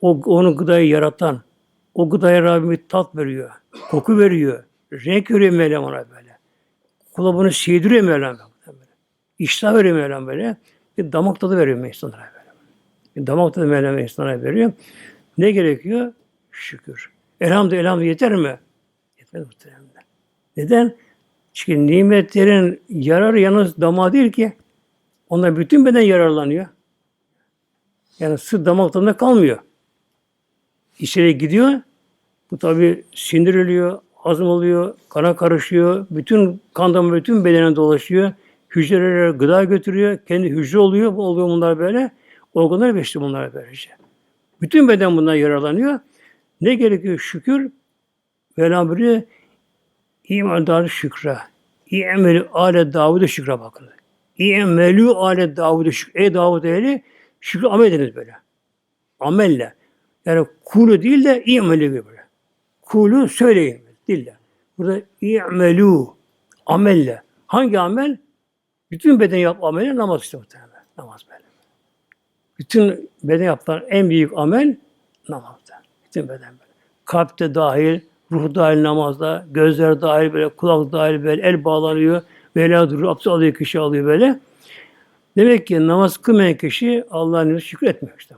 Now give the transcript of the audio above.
O onu gıdayı yaratan, o gıdaya Rabbim tat veriyor, koku veriyor, renk veriyor Mevlam ona böyle. Kula bunu sevdiriyor Mevlam böyle. İştah veriyor Mevlam böyle. Bir damak tadı veriyor insanlara böyle. Bir damak tadı Mevlam insanlara veriyor. Ne gerekiyor? Şükür. Elhamdülillah, elhamdülillah yeter mi? Yetmez muhtemelen. Neden? Çünkü nimetlerin yararı yalnız damağa değil ki. Ondan bütün beden yararlanıyor. Yani sırf damak tadında kalmıyor. İçeri gidiyor. Bu tabi sindiriliyor, hazım oluyor, kana karışıyor. Bütün kan bütün bedene dolaşıyor. Hücrelere gıda götürüyor. Kendi hücre oluyor. Bu oluyor bunlar böyle. Organları besliyor bunlar böylece. Bütün beden bundan yararlanıyor. Ne gerekiyor? Şükür. Velham buyuruyor. İmandarı şükre. İ'meli ale Davud'a şükre bakın. İ'meli ale Davud'a şükre. Ey Davud ehli şükür amel ediniz böyle. Amelle. Yani kulu değil de i'meli gibi böyle. Kulu söyleyin dille. Burada i'melu amelle. Hangi amel? Bütün beden yap ameli namaz işte muhtemelen. Namaz böyle. Bütün beden yapılan en büyük amel namazda. Bütün beden böyle. Kalpte dahil, ruh dahil namazda, gözler dahil böyle, kulak dahil böyle, el bağlanıyor, böyle duruyor, abdest alıyor kişi alıyor böyle. Demek ki namaz kılmayan kişi Allah'ın şükür etmiyor işte.